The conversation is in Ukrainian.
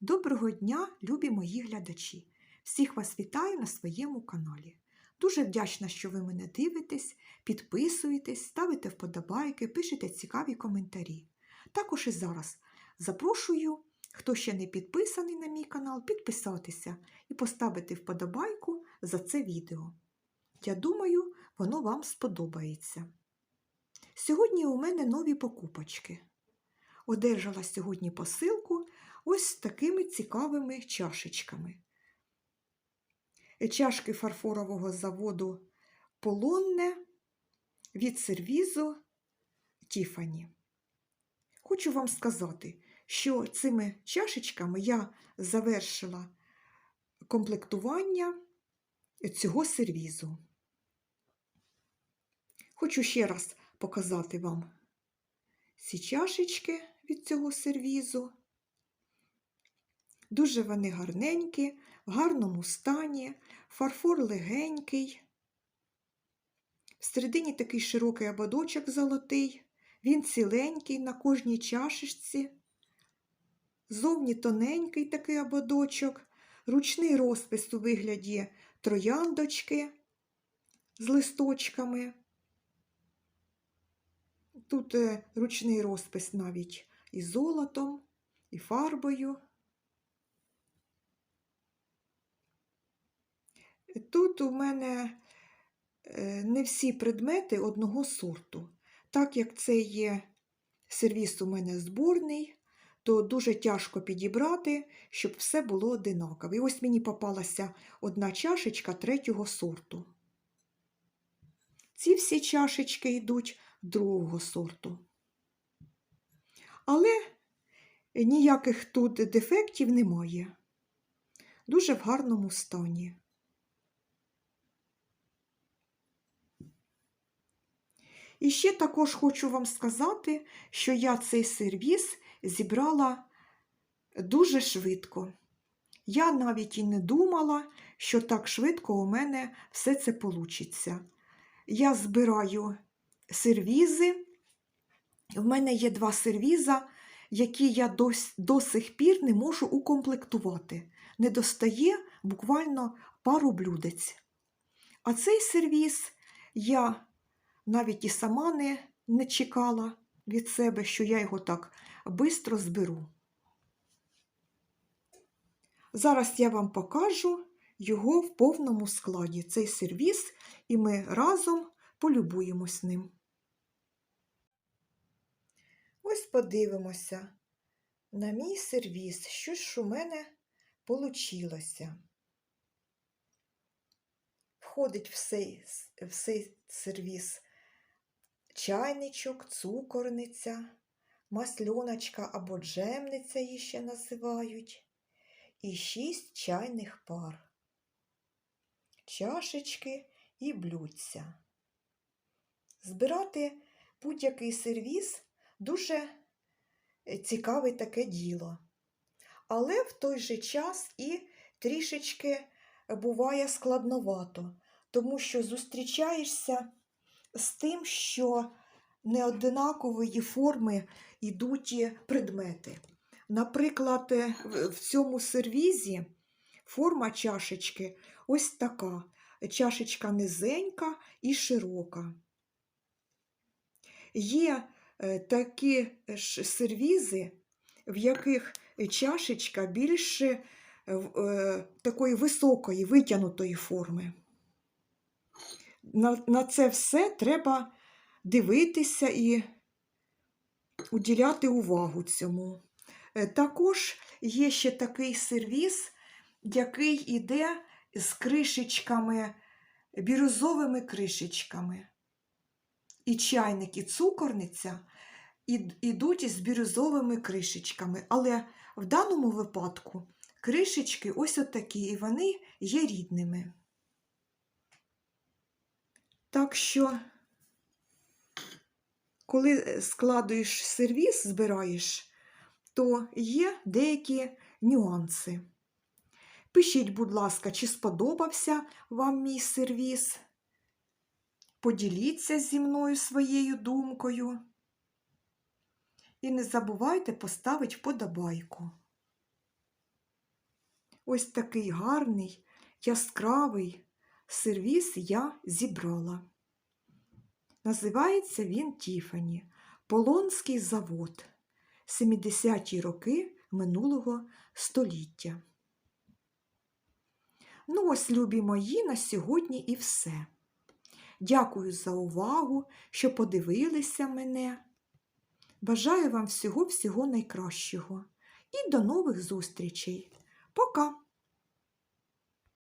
Доброго дня, любі мої глядачі! Всіх вас вітаю на своєму каналі. Дуже вдячна, що ви мене дивитесь, підписуєтесь, ставите вподобайки, пишете цікаві коментарі. Також і зараз запрошую, хто ще не підписаний на мій канал, підписатися і поставити вподобайку за це відео. Я думаю, воно вам сподобається. Сьогодні у мене нові покупочки. Одержала сьогодні посилку ось такими цікавими чашечками. Чашки фарфорового заводу Полонне від сервізу Тіфані. Хочу вам сказати, що цими чашечками я завершила комплектування цього сервізу. Хочу ще раз показати вам ці чашечки від цього сервізу. Дуже вони гарненькі, в гарному стані, фарфор легенький. Всередині такий широкий ободочок золотий, він ціленький на кожній чашечці. Зовні тоненький такий ободочок, ручний розпис у вигляді трояндочки з листочками. Тут е, ручний розпис навіть і золотом, і фарбою. Тут у мене е, не всі предмети одного сорту. Так як це є сервіс у мене зборний, то дуже тяжко підібрати, щоб все було одинакове. І ось мені попалася одна чашечка третього сорту. Ці всі чашечки йдуть другого сорту. Але ніяких тут дефектів немає. Дуже в гарному стані. І ще також хочу вам сказати, що я цей сервіс зібрала дуже швидко. Я навіть і не думала, що так швидко у мене все це получиться. Я збираю сервізи. В мене є два сервіза, які я до, до сих пір не можу укомплектувати. Не достає буквально пару блюдець. А цей сервіз я навіть і сама не, не чекала від себе, що я його так швидко зберу. Зараз я вам покажу його в повному складі, цей сервіс, і ми разом полюбуємось ним. Ось подивимося на мій сервіс, що ж у мене получилося. Входить в цей, в цей сервіс чайничок, цукорниця, масльоночка або джемниця її ще називають, і шість чайних пар, чашечки і блюдця. Збирати будь-який сервіс дуже цікаве таке діло. Але в той же час і трішечки буває складновато, тому що зустрічаєшся з тим, що неодинакової форми йдуть предмети. Наприклад, в цьому сервізі форма чашечки ось така. Чашечка низенька і широка. Є такі ж сервізи, в яких чашечка більш такої високої, витягнутої форми на, на це все треба дивитися і уділяти увагу цьому. Е, також є ще такий сервіс, який йде з кришечками, бірюзовими кришечками. І чайник, і цукорниця йдуть з бірюзовими кришечками. Але в даному випадку кришечки ось отакі, і вони є рідними. Так що, коли складуєш сервіс, збираєш, то є деякі нюанси. Пишіть, будь ласка, чи сподобався вам мій сервіс. Поділіться зі мною своєю думкою. І не забувайте поставити вподобайку. ось такий гарний, яскравий сервіс я зібрала. Називається він Тіфані, Полонський завод, 70-ті роки минулого століття. Ну, ось, любі мої, на сьогодні і все. Дякую за увагу, що подивилися мене. Бажаю вам всього-всього найкращого і до нових зустрічей. Пока!